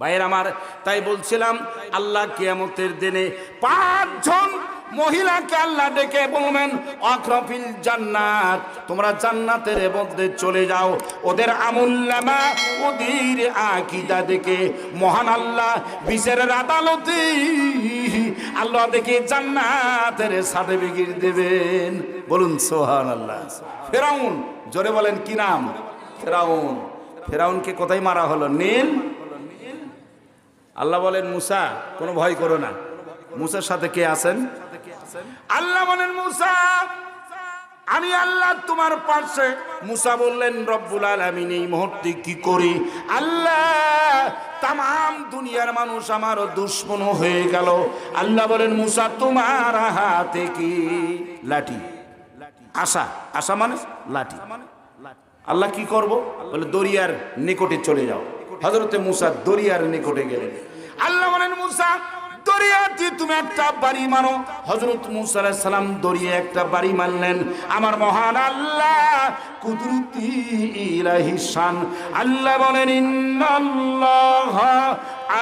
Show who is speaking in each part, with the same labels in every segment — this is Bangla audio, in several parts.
Speaker 1: ভাইয়ের আমার, তাই বলছিলাম, আল্লাহ কিয়ামতের দিনে পাঁচজন মহিলাকে আল্লাহ ডেকে বলবেন অক্রফিল জান্নাত, তোমরা জান্নাতের মধ্যে চলে যাও। ওদের আমুল্লামা ওদের আকিদা দেখে মহান আল্লাহ বিচারের আদালতে আল্লাহ দেখে জান্নাতের সার্টিফিকেট দেবেন। বলুন সোহান আল্লাহ ফেরাউন, জোরে বলেন, কি নাম? ফেরাউন। ফেরাউনকে কোথায় মারা হলো? নীল আল্লাহ বলেন, মুসা, কোনো ভয় করো না। মুসার সাথে কে আছেন? আল্লাহ বলেন, মুসা, আমি আল্লাহ তোমার পাশে। মুসা বললেন, রব্বুল আলামিন, এই মুহূর্তে কি করি? আল্লাহ তাম দুনিয়ার মানুষ আমার দুশ্মন হয়ে গেল। আল্লাহ বলেন, মুসা, তোমার হাতে কি? লাঠি। আশা। আশা মানে লাঠি। আল্লাহ কি করব? বলে দরিয়ার নিকটে চলে যাও। হজরতে মুসা দরিয়ার নিকটে গেলেন। আল্লাহ বলেন, মুসা তুমি একটা বাড়ি হজরত একটা বাড়ি আমার মহান আল্লাহ, কুদরতি ইলাহি শান। আল্লাহ বলেন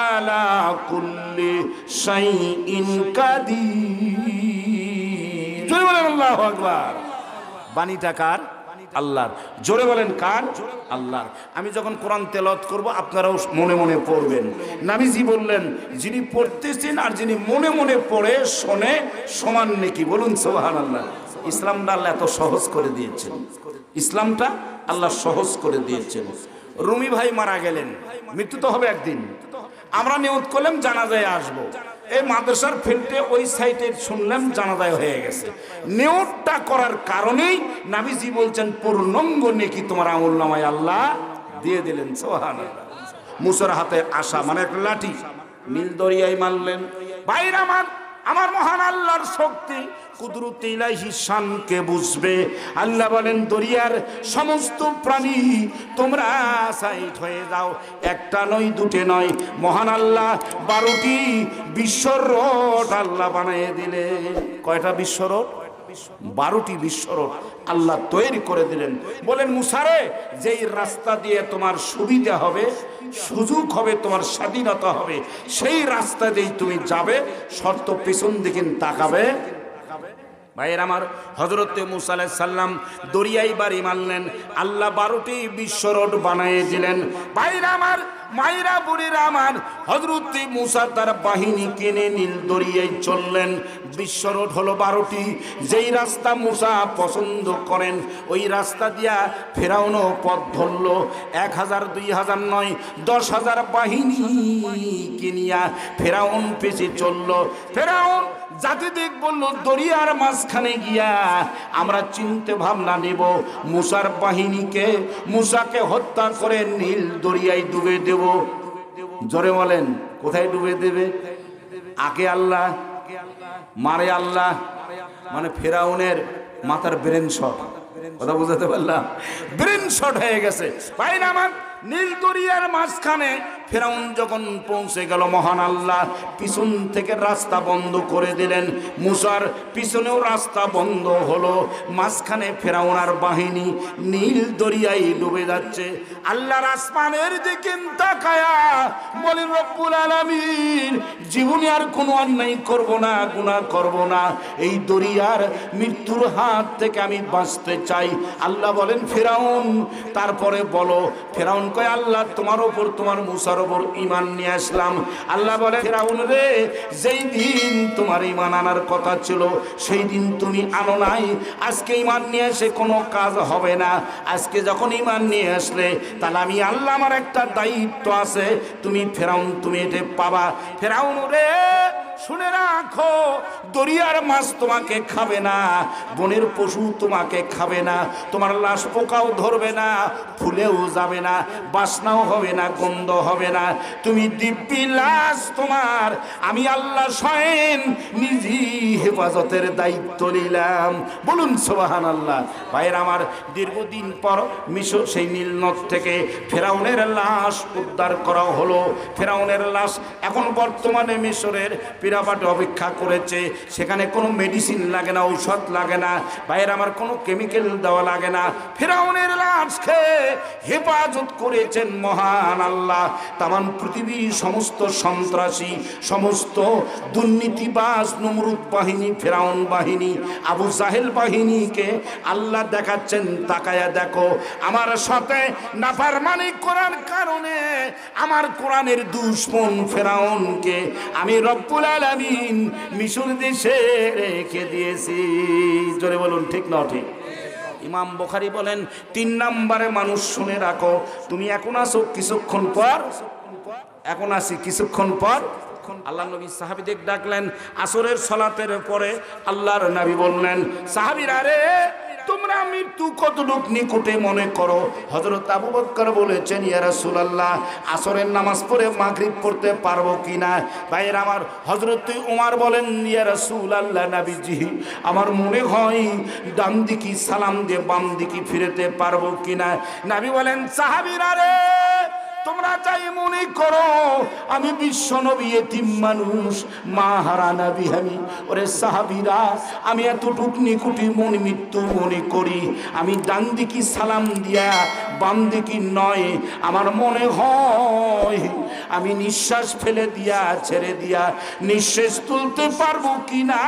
Speaker 1: আলা কুল্লি বলেন বাণীটা কার? আল্লাহর। জোরে বলেন, কার? আল্লাহর। আমি যখন কোরআন তেলত করব, আপনারাও মনে মনে পড়বেন। নাবিজি বললেন, যিনি পড়তেছেন আর যিনি মনে মনে পড়ে, শোনে, সমান নেকি। বলুন সোহান আল্লাহ ইসলামটা আল্লাহ এত সহজ করে দিয়েছেন। ইসলামটা আল্লাহ সহজ করে দিয়েছেন। রুমি ভাই মারা গেলেন। মৃত্যু তো হবে একদিন। আমরা নিয়ত করলাম, জানাজায় আসব। এই মাদ্রাসার ফিল্ডে ওই সাইটে শুনলাম জানাদায় হয়ে গেছে। নিয়োগটা করার কারণেই নাবিজি বলছেন, পূর্ণঙ্গ নেকি তোমার আমল নামায় আল্লাহ দিয়ে দিলেন। সোহান মুসর হাতে আসা মানে একটা লাঠি। নীল দরিয়ায় মারলেন। বাইরে আমার আমার মহান আল্লাহর শক্তি কুদরতে ইলাহি শানকে বুঝবে। আল্লাহ বলেন, দরিয়ার সমস্ত প্রাণী তোমরা সাইট হয়ে যাও। একটা নয়, দুটে নয়। মহান আল্লাহ বারোটি বিশ্ব রোড আল্লাহ বানিয়ে দিলে কয়টা বিশ্ব রোড বারোটি বিশ্বরোড আল্লাহ তৈরি করে দিলেন। বলেন, মুসারে, যেই রাস্তা দিয়ে তোমার সুবিধা হবে, সুযোগ হবে, তোমার স্বাধীনতা হবে, সেই রাস্তা দিয়েই তুমি যাবে, শর্ত পিছন দিকে তাকাবে। ভাইয়ের আমার হজরতে মুসা সাল্লাম দরিয়াই বাড়ি মারলেন। আল্লাহ বারোটি বিশ্ব রোড বানিয়ে দিলেন। ভাইরা আমার মাইরা বুড়িরা আমার হজরতে মুসা তার বাহিনী কিনে নীল দরিয়ায় চললেন। বিশ্ব রোড হলো বারোটি। যেই রাস্তা মুসা পছন্দ করেন, ওই রাস্তা দিয়া ফেরাউনও পথ ধরলো। এক হাজার, দুই হাজার নয়, দশ হাজার বাহিনী কিনিয়া ফেরাউন পেছে চলল। ফেরাউন জাতিদিক বলল দরিয়ার মাঝখানে গিয়া আমরা চিনতে ভাবনা নেব। মুসার বাহিনীকে, মুসাকে হত্যা করে নীল দরিয়ায় ডুবে দেব। জোরে বলেন, কোথায় ডুবে দেবে? আগে আল্লাহ, মারে আল্লাহ মানে ফেরাউনের মাথার ব্রেন শট। কথা বুঝাতে পারলাম? ব্রেন শট হয়ে গেছে। পাই না আমার নীল দরিয়ার মাঝখানে ফেরাউন যখন পৌঁছে গেল, মহান আল্লাহ পিছন থেকে রাস্তা বন্ধ করে দিলেন। মুসার পিছনেও রাস্তা বন্ধ হলো। মাঝখানে ফেরাউন আর বাহিনী নীল দরিয়ায় ডুবে যাচ্ছে। আল্লাহর আসমানের দিকে তাকায়া বলেন রব্বুল আলামিন, জীবনে আর কোনো অন্যায় করব না, গুনাহ করব না। এই দরিয়ার মৃত্যুর হাত থেকে আমি বাঁচতে চাই। আল্লাহ বলেন, ফেরাউন, তারপরে বলো, ফেরাউন কয়, আল্লাহ, তোমার ওপর তোমার মুসার ওপর ইমান নিয়ে আসলাম। আল্লাহ বলে, ফেরাউন রে, যেই দিন তোমার ইমান আনার কথা ছিল, সেই দিন তুমি আনো নাই। আজকে ইমান নিয়ে এসে কোনো কাজ হবে না। আজকে যখন ইমান নিয়ে আসলে, তাহলে আমি আল্লাহ, আমার একটা দায়িত্ব আছে। তুমি ফেরাউন, তুমি এটা পাবা। ফেরাউন রে শুনে রাখো, দরিয়ার মাছ তোমাকে খাবে না, বনের পশু তোমাকে খাবে না, তোমার লাশ পোকাও ধরবে না, ফুলেও যাবে না, বাসনাও হবে না, গন্ধ হবে না। তুমি দিব্যি লাশ তোমার, আমি আল্লাহ স্বয়ং নিজে হেফাজতের দায়িত্ব নিলাম। বলুন সোবাহান আল্লাহ ভাইয়ের, আমার দীর্ঘদিন পর মিশর সেই নীলনদ থেকে ফেরাউনের লাশ উদ্ধার করা হলো। ফেরাউনের লাশ এখন বর্তমানে মিশরের পিরাপাটে অপেক্ষা করেছে। সেখানে কোনো মেডিসিন লাগে না, ঔষধ লাগে না, বাইরে আমার কোনো কেমিক্যাল দেওয়া লাগে না। ফেরাউনের লাশ খেয়ে হেফাজত করেছেন মহান আল্লাহ। তামান পৃথিবীর সমস্ত সন্ত্রাসী, সমস্ত দুর্নীতিবাস নমরুদ বাহিনী, ফেরাউন বাহিনী, আবু জাহেল বাহিনীকে আল্লাহ দেখাচ্ছেন, তাকায়া দেখো। আমার সাথে নাফারমানি করার কারণে আমার কোরআনের দুশ্মন ফেরাউনকে আমি রব্বুল আলামিন, মিশর দেশে রেখে দিয়েছি। জোরে বলুন, ঠিক না ঠিক? ইমাম বুখারী বলেন, তিন নম্বরে মানুষ শুনে রাখো, তুমি এখন আসো কিছুক্ষণ পর, এখন আসি কিছুক্ষণ পর। আল্লাহ নবী সাহাবিদের ডাকলেন, আসরের সলাতের পরে আল্লাহর নবী বললেন, সাহাবিরা রে তোমরা মৃত্যু কতটুক নিকটে মনে করো? হজরত আবু বক্কর বলেছেন, ইয়া সুলাল্লাহ আসরের নামাজ পড়ে মাগরিব পড়তে পারব কি না ভাইয়ের আমার হজরত উমার বলেন, ইয়া সুলাল্লাহ নাবিজি, আমার মনে হয় ডান দিকি সালাম দিয়ে বাম দিকি ফিরেতে পারব কি না নাবি বলেন, সাহাবিরা রে! তোমরা চাই মনে করো, আমি বিশ্ব নবী এতিম মানুষ, মা হারা নবী আমি। ওরে সাহাবিরা, আমি এতটুক নিকুটি মন মৃত্যু মনে করি। আমি ডান দিকি সালাম দিয়া বাম দিকি নয়, আমার মনে হয়, আমি নিঃশ্বাস ফেলে দিয়া, ছেড়ে দিয়া, নিঃশ্বাস তুলতে পারব কি না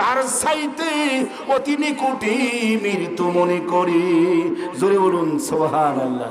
Speaker 1: তার সাইতে অতি নিকুটি মৃত্যু মনে করি। জোরে বলুন সোহান আল্লাহ